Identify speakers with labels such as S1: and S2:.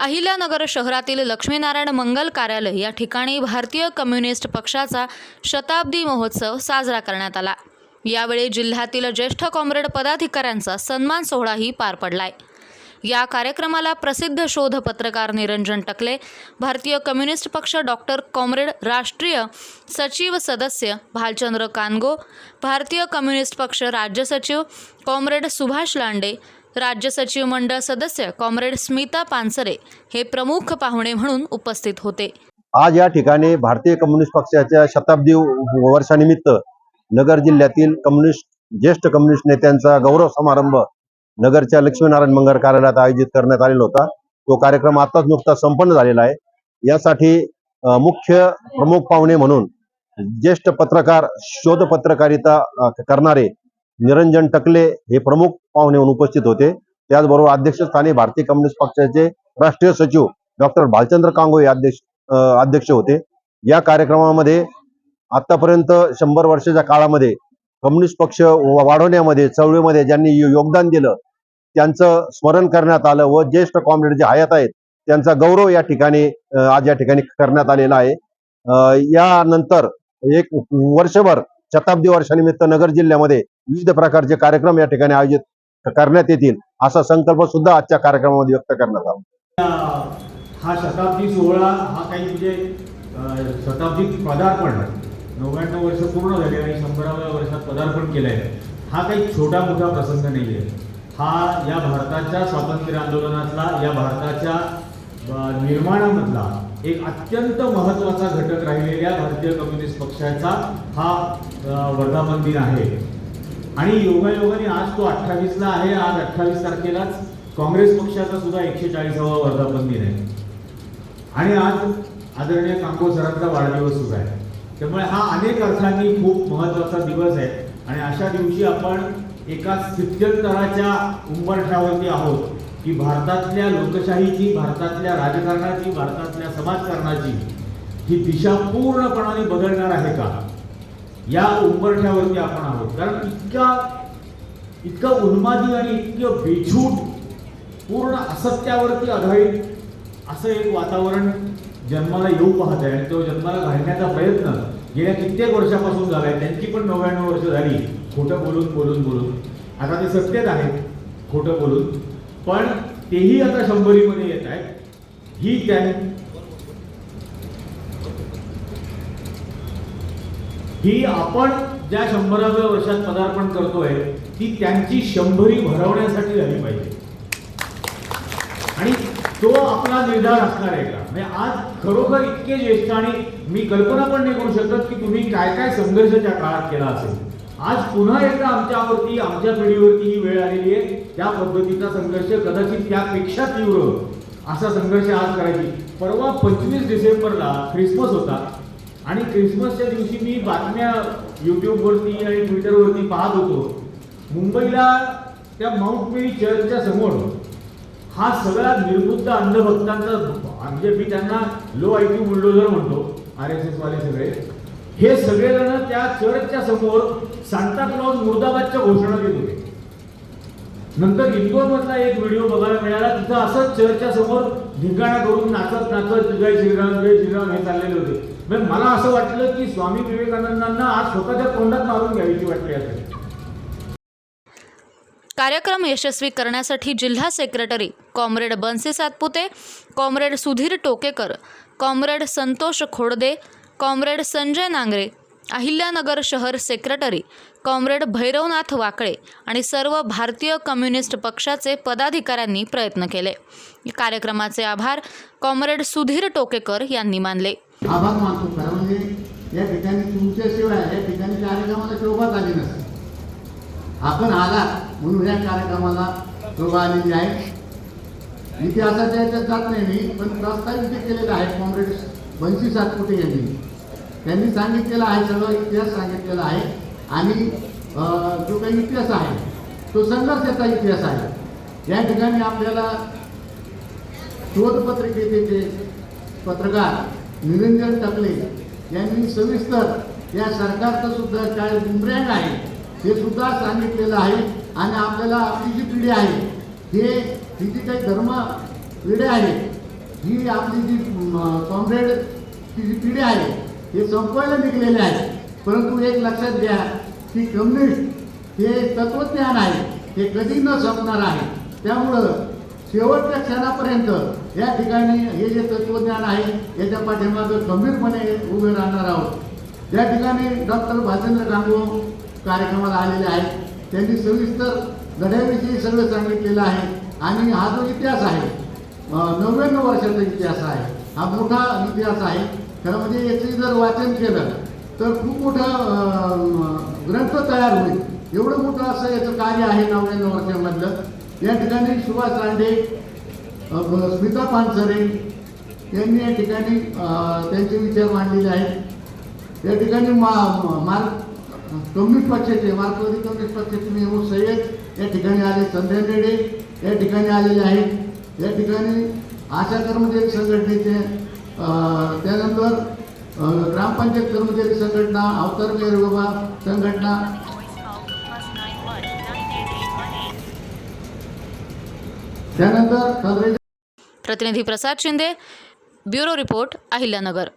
S1: अहिल्यानगर शहरातील लक्ष्मीनारायण मंगल कार्यालय या ठिकाणी भारतीय कम्युनिस्ट पक्षाचा शताब्दी महोत्सव साजरा करण्यात आला. यावेळी जिल्ह्यातील ज्येष्ठ कॉम्रेड पदाधिकाऱ्यांचा सन्मान सोहळाही पार पडलाय. या कार्यक्रमाला प्रसिद्ध शोध पत्रकार निरंजन टकले भारतीय कम्युनिस्ट पक्ष डॉक्टर कॉम्रेड राष्ट्रीय सचिव सदस्य भालचंद्र कानगो भारतीय कम्युनिस्ट पक्ष राज्य सचिव कॉम्रेड सुभाष लांडे राज्य सचिव मंडळ सदस्य कॉम्रेड स्मिता पानसरे हे प्रमुख पाहुणे म्हणून उपस्थित होते.
S2: आज या ठिकाणी भारतीय कम्युनिस्ट पक्षाच्या शताब्दी वर्षानिमित्त नगर जिल्ह्यातील कम्युनिस्ट ज्येष्ठ कम्युनिस्ट नेत्यांचा गौरव समारंभ नगरच्या लक्ष्मीनारायण मंगळ कार्यालयात आयोजित करण्यात आलेला होता. तो कार्यक्रम आताच नुकताच संपन्न झालेला आहे. यासाठी मुख्य प्रमुख पाहुणे म्हणून ज्येष्ठ पत्रकार शोध पत्रकारिता करणारे निरंजन टकले हे प्रमुख पाहुणे म्हणून उपस्थित होते. त्याचबरोबर अध्यक्षस्थानी भारतीय कम्युनिस्ट पक्षाचे राष्ट्रीय सचिव डॉक्टर भालचंद्र कांगो हे अध्यक्ष अध्यक्ष होते. या कार्यक्रमामध्ये आतापर्यंत शंभर वर्षाच्या काळामध्ये कम्युनिस्ट पक्ष वाढवण्यामध्ये चळवळीमध्ये ज्यांनी योगदान दिलं त्यांचं स्मरण करण्यात आलं व ज्येष्ठ कॉम्रेड जे हयात आहेत त्यांचा गौरव या ठिकाणी आज या ठिकाणी करण्यात आलेला आहे. यानंतर एक वर्षभर शताब्दी वर्षानिमित्त नगर जिल्ह्यामध्ये विविध प्रकारचे कार्यक्रम या ठिकाणी आयोजित करण्यात येतील असा संकल्प सुद्धा आजच्या कार्यक्रमामध्ये व्यक्त करण्यात आला.
S3: हा शताब्दी सोहळा हा काही म्हणजे शताब्दी पदार्पण नव्याण्णव वर्ष पूर्ण झाले आणि शंभराव्या वर्षात पदार्पण केलंय. हा काही छोटा मोठा प्रसंग नाही आहे हा या भारताच्या स्वातंत्र्य आंदोलनातला या भारताच्या निर्माणामधला एक अत्यंत महत्त्वाचा घटक राहिलेल्या भारतीय कम्युनिस्ट पक्षाचा हा वर्धापन दिन आहे. आणि योगायोगाने आज तो अठ्ठावीसला आहे आज अठ्ठावीस तारखेलाच काँग्रेस पक्षाचा सुद्धा एकशे चाळीसावा वर्धापन दिन आहे. आणि आज आदरणीय कांगो सरांचा वाढदिवस सुद्धा आहे. त्यामुळे हा अनेक अर्थांनी खूप महत्त्वाचा दिवस आहे. आणि अशा दिवशी आपण एका स्थित्यंतराच्या उंबरठ्यावरती आहोत की भारतातल्या लोकशाहीची भारतातल्या राजकारणाची भारतातल्या समाजकारणाची ही दिशा पूर्णपणाने बदलणार आहे का? या उंबरठ्यावरती आपण आहोत. कारण इतक्या इतका उन्मादी आणि इतकं बेछूट पूर्ण असत्यावरती आधारित असं एक वातावरण जन्माला येऊ पाहत आहे आणि तो जन्माला घालण्याचा प्रयत्न गेल्या कित्येक वर्षापासून झाला आहे त्यांची पण नव्याण्णव वर्ष झाली. खोटं बोलून बोलून बोलून. आता ते सत्यच आहेत खोटं बोलून. पण तेही आता शंभरीमध्ये येत आहेत. ही त्या ही आपण ज्या शंभराव्या वर्षात पदार्पण करतोय ती त्यांची शंभरी भरवण्यासाठी झाली पाहिजे. आणि तो आपला निर्धार असणार आहे का? म्हणजे आज खरोखर इतके ज्येष्ठ आणि मी कल्पना पण नाही करू शकत की तुम्ही काय काय संघर्ष त्या काळात केला असेल. आज पुन्हा एकदा आमच्यावरती आमच्या पिढीवरती ही वेळ आलेली आहे. त्या पद्धतीचा संघर्ष कदाचित त्यापेक्षा तीव्र असा संघर्ष आज करायची. परवा पंचवीस डिसेंबरला ख्रिसमस होता. आणि ख्रिसमसच्या दिवशी मी बातम्या युट्यूबवरती आणि ट्विटरवरती पाहत होतो. मुंबईला त्या माउंट मेरी चर्चच्या समोर हा सगळा निर्बुद्ध अंधभक्तांचा म्हणजे मी त्यांना लो आय क्यू बुलडोझर म्हणतो आर एस एसवाले सगळे. हे सगळेजण त्या चर्चच्या समोर सांता क्लॉज मुर्दाबादच्या घोषणा देत होते. नंतर इंदोरमधला एक व्हिडिओ बघायला मिळाला तिथं असंच चर्चच्या समोर धिंगाणा करून नाचत नाचत जय श्रीराम जय श्रीराम हे चाललेले होते. मला असं वाटलं की स्वामी विवेकानंदांना आज स्वतःच्या तोंडात मारून घ्यावीची वाटली असेल
S1: कार्यक्रम यशस्वी करण्यासाठी जिल्हा secretary comrade Banse Satpute comrade Sudhir Tokekar comrade Santosh Khodade comrade Sanjay Nangare Ahilyanagar शहर सेक्रेटरी कॉम्रेड भैरवनाथ वाकळे आणि सर्व भारतीय कम्युनिस्ट पक्षाचे पदाधिकाऱ्यांनी प्रयत्न केले. कार्यक्रमाचे आभार कॉम्रेड सुधीर टोकेकर यांनी मानले.
S4: आभार मानतो. खरं म्हणजे या ठिकाणी तुमच्याशिवाय या ठिकाणी कार्यक्रमाला शोभा आली नसते. आपण आला म्हणून या कार्यक्रमाला शोभा आलेली आहे. इतिहासाच्या याच्यात जात नाही मी पण प्रस्तावित जे केलेलं आहे कॉम्रेड बंशी सातपुते यांनी. त्यांनी सांगितलेलं आहे सगळं इतिहास सांगितलेला आहे. आणि जो काही इतिहास आहे तो संघर्षाचा इतिहास आहे. या ठिकाणी आपल्याला शोधपत्रिकेचे पत्रकार निरंजन टकले यांनी सविस्तर या सरकारचं सुद्धा काय बुमरँग आहे हे सुद्धा सांगितलेलं आहे. आणि आपल्याला आपली जी पिढी आहे हे ही जी काही धर्म पिढी आहे ही आपली जी कॉम्रेडची जी पिढी आहे हे संपवायला निघलेले आहे परंतु एक लक्षात घ्या की कम्युनिस्ट हे तत्वज्ञान आहे. हे कधी न संपणार आहे. त्यामुळं शेवटच्या क्षणापर्यंत या ठिकाणी हे जे तत्वज्ञान आहे याच्या पाठीमागं गंभीरपणे उभे राहणार आहोत. या ठिकाणी डॉक्टर भाजेंद्र गांगो कार्यक्रमाला आलेले आहेत त्यांनी सविस्तर लढ्याविषयी सगळं सांगितलेलं आहे. आणि हा जो इतिहास आहे नव्याण्णव वर्षाचा इतिहास आहे. हा मोठा इतिहास आहे. खरं म्हणजे याचे जर वाचन केलं तर खूप मोठा ग्रंथ तयार होईल. एवढं मोठं असं याचं कार्य आहे नव्याण्णव वर्षामधलं. या ठिकाणी सुभाष रांडे स्मिता पानसरे यांनी या ठिकाणी त्यांचे विचार मांडलेले आहेत. या ठिकाणी मा मार्क कम्युनिस्ट पक्षाचे मार्क्सवादी कम्युनिस्ट पक्षाचे मेहमूद सय्यद या ठिकाणी आले संध्या रेडे या ठिकाणी आलेले आहेत. या ठिकाणी आशा कर्मचारी संघटनेचे त्यानंतर ग्रामपंचायत कर्मचारी संघटना अवतार मेहरबाबा संघटना. त्यानंतर
S1: प्रतिनिधी प्रसाद शिंदे ब्युरो रिपोर्ट अहिल्यानगर.